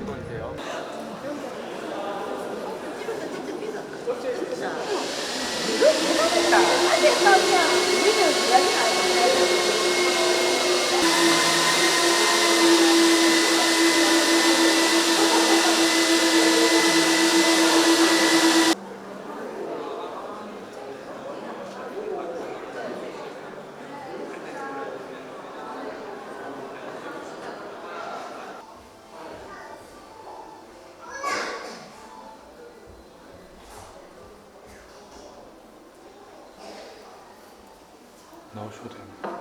직원이세요? 나오셔도 됩니 다. 내가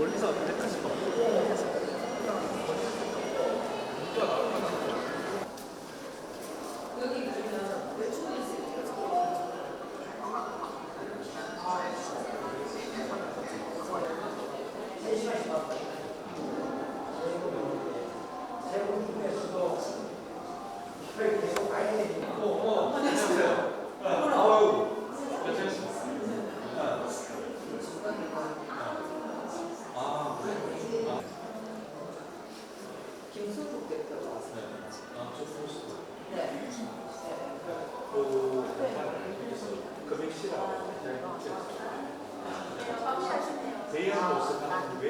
김순국 대형 모습하는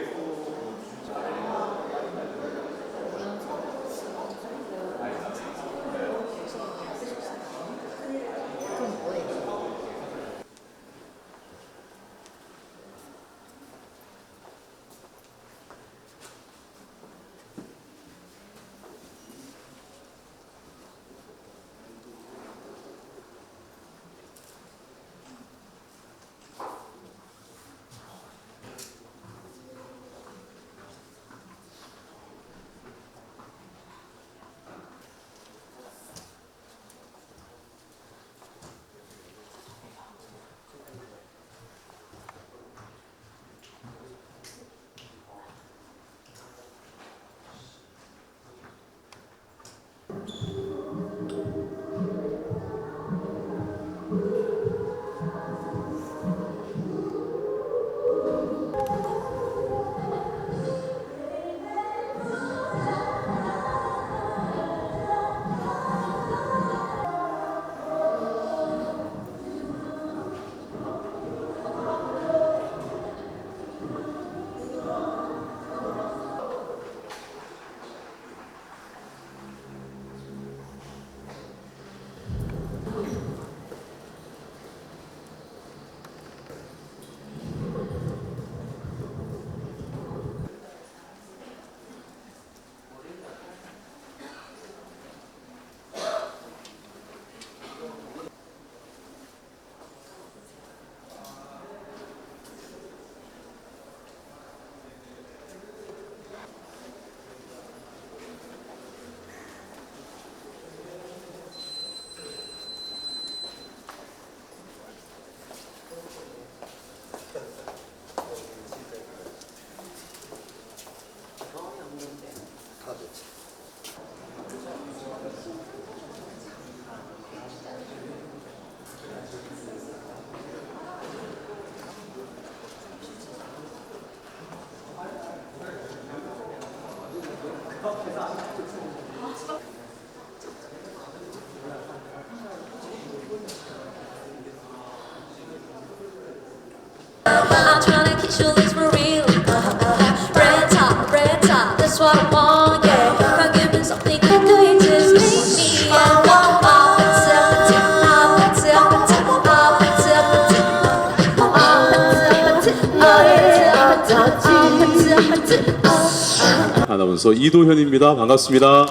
아나운서 이도현입니다. 반갑습니다.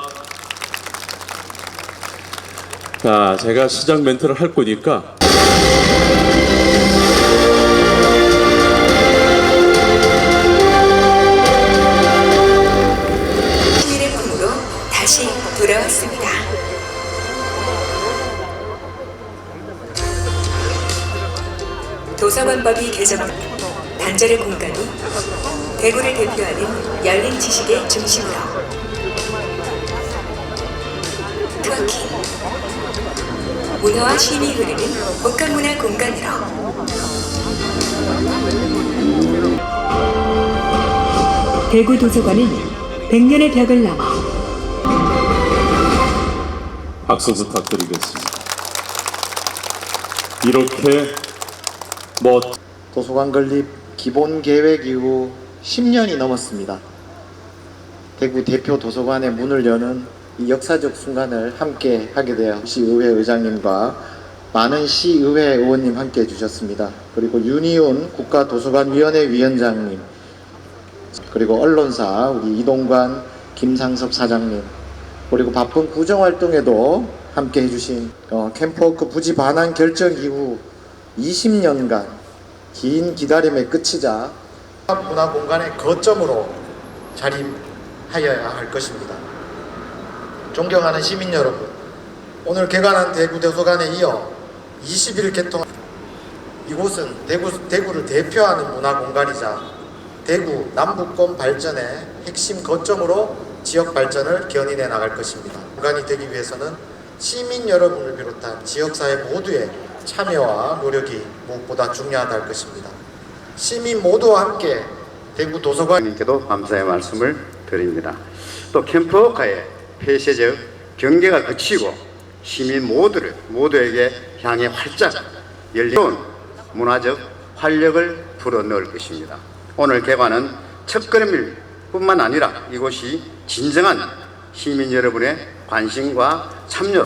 자, 제가 시작 멘트를 할 거니까. 도서관법이 개정한 단절의 공간이 대구를 대표하는 열린 지식의 중심으로. 트워킹 문화와 쉼이 흐르는 복합문화 공간으로. 대구 도서관은 100년의 벽을 넘어 박수 부탁드리겠습니다. 이렇게 뭐 도서관 건립 기본 계획 이후 10년이 넘었습니다. 대구 대표 도서관의 문을 여는 이 역사적 순간을 함께 하게 되어 시의회 의장님과 많은 시의회 의원님 함께 해주셨습니다. 그리고 윤희훈 국가도서관위원회 위원장님 그리고 언론사 우리 이동관 김상섭 사장님 그리고 바쁜 구정 활동에도 함께 해주신 어, 캠프워크 부지 반환 결정 이후 20년간 긴 기다림의 끝이자 문화 공간의 거점으로 자립하여야 할 것입니다. 존경하는 시민 여러분, 오늘 개관한 대구 도서관에 이어 20일 개통 이곳은 대구, 대구를 대표하는 문화 공간이자 대구 남북권 발전의 핵심 거점으로 지역 발전을 견인해 나갈 것입니다. 공간이 되기 위해서는 시민 여러분을 비롯한 지역사회 모두의 참여와 노력이 무엇보다 중요하다 할 것입니다. 시민 모두와 함께 대구 도서관 님께도 감사의 말씀을 드립니다. 또 캠프워커의 폐쇄적 경계가 그치고 시민 모두를 모두에게 향해 활짝 열린 문화적 활력을 불어넣을 것입니다. 오늘 개관은 첫 걸음일 뿐만 아니라 이곳이 진정한 시민 여러분의 관심과 참여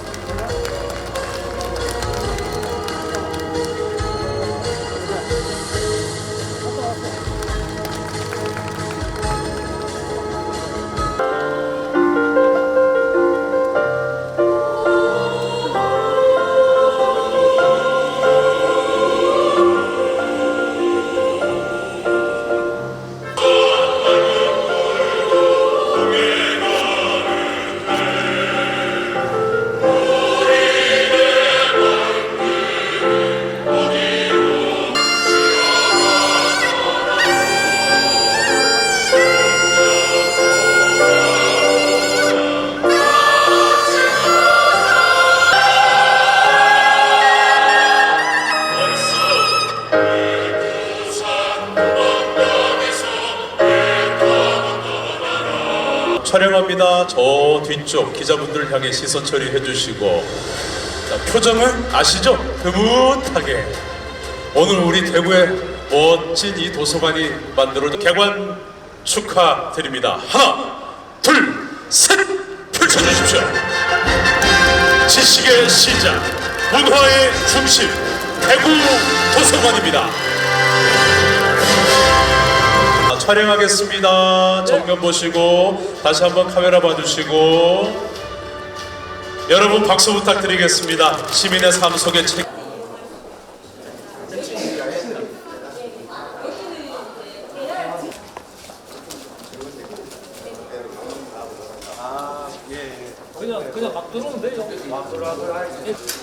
촬영합니다. 저 뒤쪽 기자분들 향해 시선 처리해 주시고 자, 표정을 아시죠? 흐뭇하게 오늘 우리 대구의 멋진 이 도서관이 만들어 개관 축하드립니다. 하나, 둘, 셋 펼쳐주십시오. 지식의 시작, 문화의 중심, 대구 도서관입니다. 촬영하겠습니다. 네. 정면 보시고 다시 한번 카메라 봐주시고 여러분 박수 부탁드리겠습니다. 시민의 삶 속에 책. 아, 예. 그냥 그냥 막 들어오는데요. 막 들어와서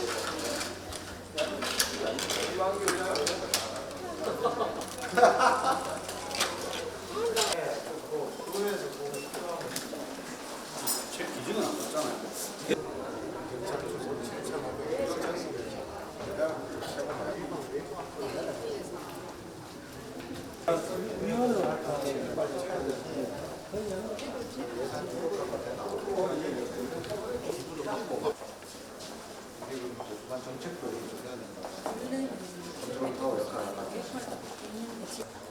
정책도 좀 해야 된다. 정책하고 역할을 하는 거 같아요.